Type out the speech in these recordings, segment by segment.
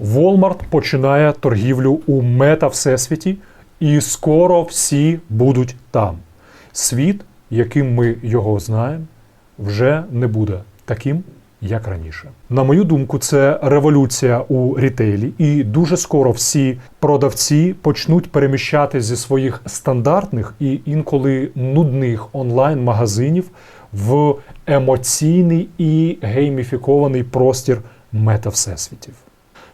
Walmart починає торгівлю у мета всесвіті, і скоро всі будуть там. Світ, яким ми його знаємо, вже не буде таким, як раніше. На мою думку, це революція у рітейлі, і дуже скоро всі продавці почнуть переміщати зі своїх стандартних і інколи нудних онлайн-магазинів в емоційний і гейміфікований простір мета-всесвітів.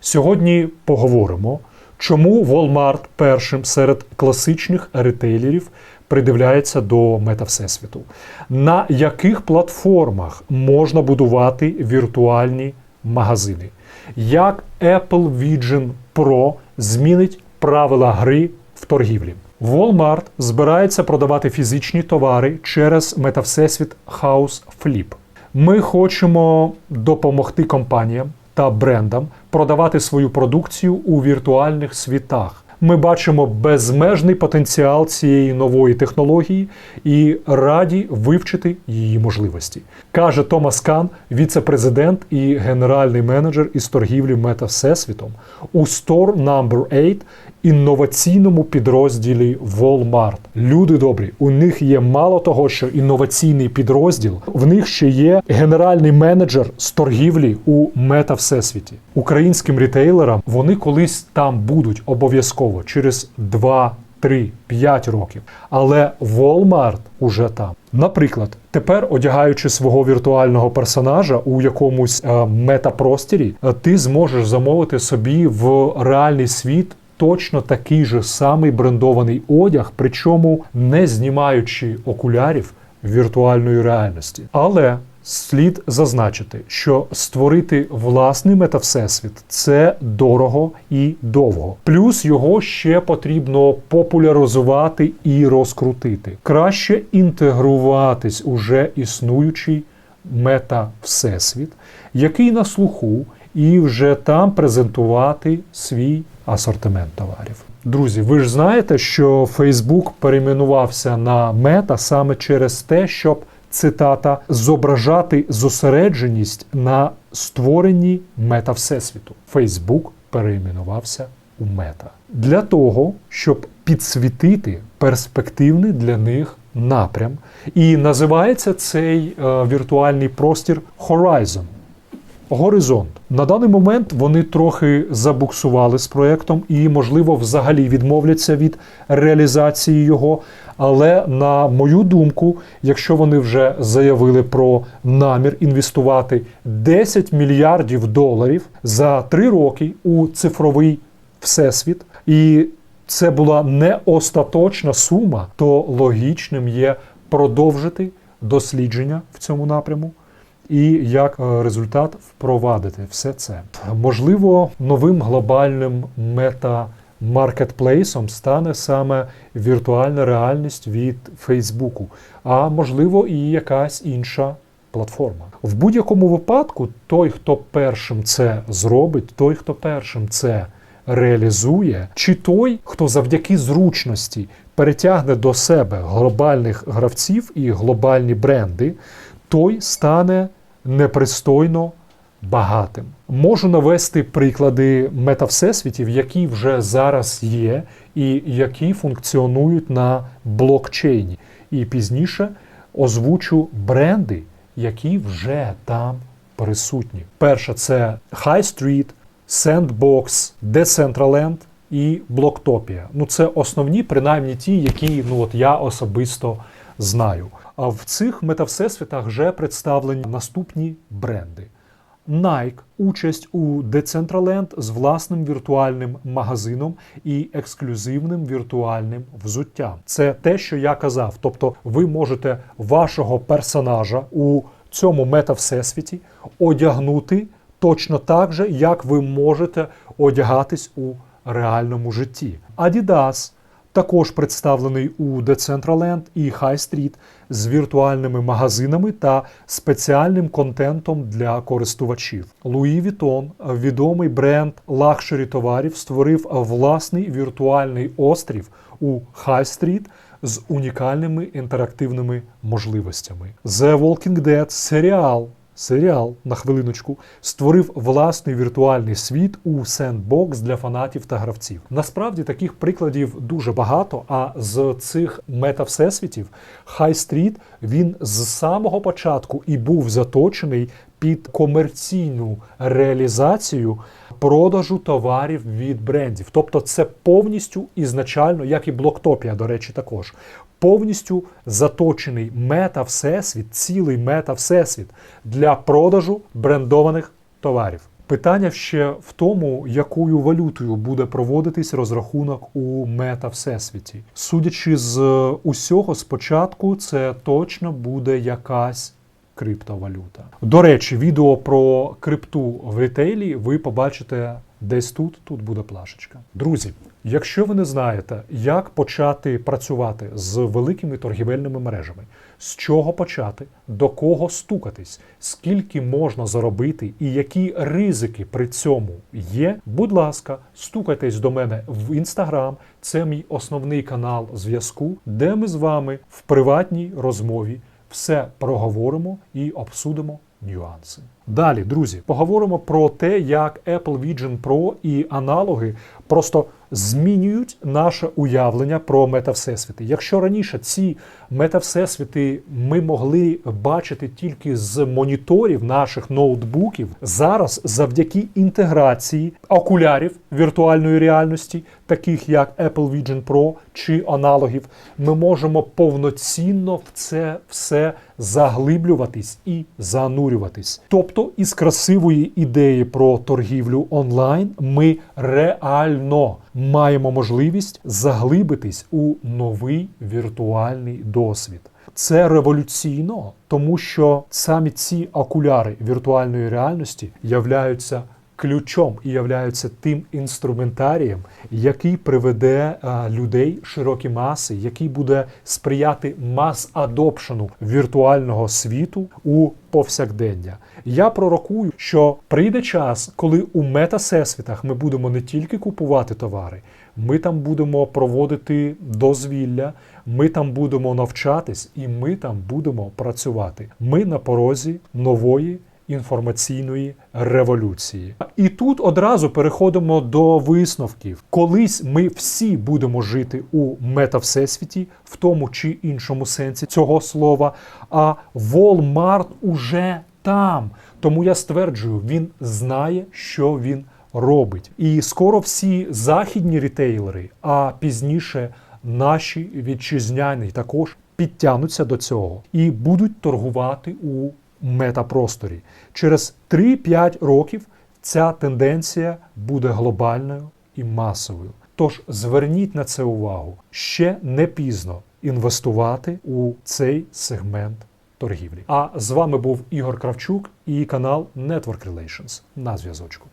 Сьогодні поговоримо, чому Walmart першим серед класичних ретейлерів придивляється до мета-всесвіту, на яких платформах можна будувати віртуальні магазини, як Apple Vision Pro змінить правила гри в торгівлі. Walmart збирається продавати фізичні товари через метавсесвіт House Flip. Ми хочемо допомогти компаніям та брендам продавати свою продукцію у віртуальних світах. Ми бачимо безмежний потенціал цієї нової технології і раді вивчити її можливості, каже Томас Кан, віце-президент і генеральний менеджер із торгівлі Мета Всесвітом у Store No. 8 інноваційному підрозділі Walmart. Люди добрі, у них є мало того, що інноваційний підрозділ, в них ще є генеральний менеджер з торгівлі у мета всесвіті. Українським рітейлерам вони колись там будуть обов'язково через 2 3, 5 років. Але Walmart уже там. Наприклад, тепер одягаючи свого віртуального персонажа у якомусь е, метапростірі, е, ти зможеш замовити собі в реальний світ точно такий же самий брендований одяг, причому не знімаючи окулярів віртуальної реальності. Але слід зазначити, що створити власний метавсесвіт це дорого і довго. Плюс його ще потрібно популяризувати і розкрутити. Краще інтегруватись уже існуючий мета-всесвіт, який на слуху, і вже там презентувати свій асортимент товарів. Друзі, ви ж знаєте, що Facebook перейменувався на мета саме через те, щоб цитата зображати зосередженість на створенні мета всесвіту. Facebook перейменувався у мета для того, щоб підсвітити перспективний для них напрям. І називається цей е, віртуальний простір Horizon. Горизонт на даний момент вони трохи забуксували з проектом і, можливо, взагалі відмовляться від реалізації його. Але на мою думку, якщо вони вже заявили про намір інвестувати 10 мільярдів доларів за три роки у цифровий всесвіт, і це була не остаточна сума, то логічним є продовжити дослідження в цьому напряму і як е, результат впровадити все це. Можливо, новим глобальним мета. Маркетплейсом стане саме віртуальна реальність від Фейсбуку, а можливо і якась інша платформа. В будь-якому випадку, той, хто першим це зробить, той, хто першим це реалізує, чи той, хто завдяки зручності перетягне до себе глобальних гравців і глобальні бренди, той стане непристойно багатим. Можу навести приклади метавсесвітів, які вже зараз є, і які функціонують на блокчейні. І пізніше озвучу бренди, які вже там присутні. Перше це High Street, Sandbox, Decentraland і Blocktopia. Ну, це основні, принаймні ті, які ну от я особисто знаю. А в цих метавсесвітах вже представлені наступні бренди. Nike – участь у Decentraland з власним віртуальним магазином і ексклюзивним віртуальним взуттям. Це те, що я казав. Тобто, ви можете вашого персонажа у цьому метавсесвіті одягнути точно так же, як ви можете одягатись у реальному житті. Adidas також представлений у Decentraland і High Street з віртуальними магазинами та спеціальним контентом для користувачів. Louis Vuitton, відомий бренд лакшері товарів, створив власний віртуальний острів у High Street з унікальними інтерактивними можливостями. The Walking Dead серіал серіал на хвилиночку, створив власний віртуальний світ у сендбокс для фанатів та гравців. Насправді таких прикладів дуже багато. А з цих мета-всесвітів High Street він з самого початку і був заточений під комерційну реалізацію продажу товарів від брендів. Тобто, це повністю ізначально, як і Блоктопія, до речі, також. Повністю заточений мета-всесвіт, цілий мета-всесвіт для продажу брендованих товарів. Питання ще в тому, якою валютою буде проводитись розрахунок у мета-всесвіті. Судячи з усього, спочатку це точно буде якась криптовалюта. До речі, відео про крипту в ретейлі ви побачите десь тут. Тут буде плашечка. Друзі, якщо ви не знаєте, як почати працювати з великими торгівельними мережами, з чого почати, до кого стукатись, скільки можна заробити і які ризики при цьому є, будь ласка, стукайтесь до мене в інстаграм. Це мій основний канал зв'язку, де ми з вами в приватній розмові все проговоримо і обсудимо нюанси. Далі, друзі, поговоримо про те, як Apple Vision Pro і аналоги просто змінюють наше уявлення про метавсесвіти. Якщо раніше ці метавсесвіти ми могли бачити тільки з моніторів наших ноутбуків, зараз завдяки інтеграції окулярів віртуальної реальності, таких як Apple Vision Pro чи аналогів, ми можемо повноцінно в це все заглиблюватись і занурюватись. Тобто, із красивої ідеї про торгівлю онлайн ми реально маємо можливість заглибитись у новий віртуальний досвід. Це революційно, тому що самі ці окуляри віртуальної реальності являються ключом і являються тим інструментарієм, який приведе а, людей широкі маси, який буде сприяти мас-адопшену віртуального світу у повсякдення. Я пророкую, що прийде час, коли у метасесвітах ми будемо не тільки купувати товари, ми там будемо проводити дозвілля, ми там будемо навчатись і ми там будемо працювати. Ми на порозі нової інформаційної революції. І тут одразу переходимо до висновків. Колись ми всі будемо жити у метавсесвіті, в тому чи іншому сенсі цього слова. А Walmart уже там. Тому я стверджую, він знає, що він робить. І скоро всі західні рітейлери, а пізніше наші вітчизняні також підтягнуться до цього і будуть торгувати у метапросторі. Через 3-5 років ця тенденція буде глобальною і масовою. Тож зверніть на це увагу. Ще не пізно інвестувати у цей сегмент торгівлі. А з вами був Ігор Кравчук і канал Network Relations на зв'язочку.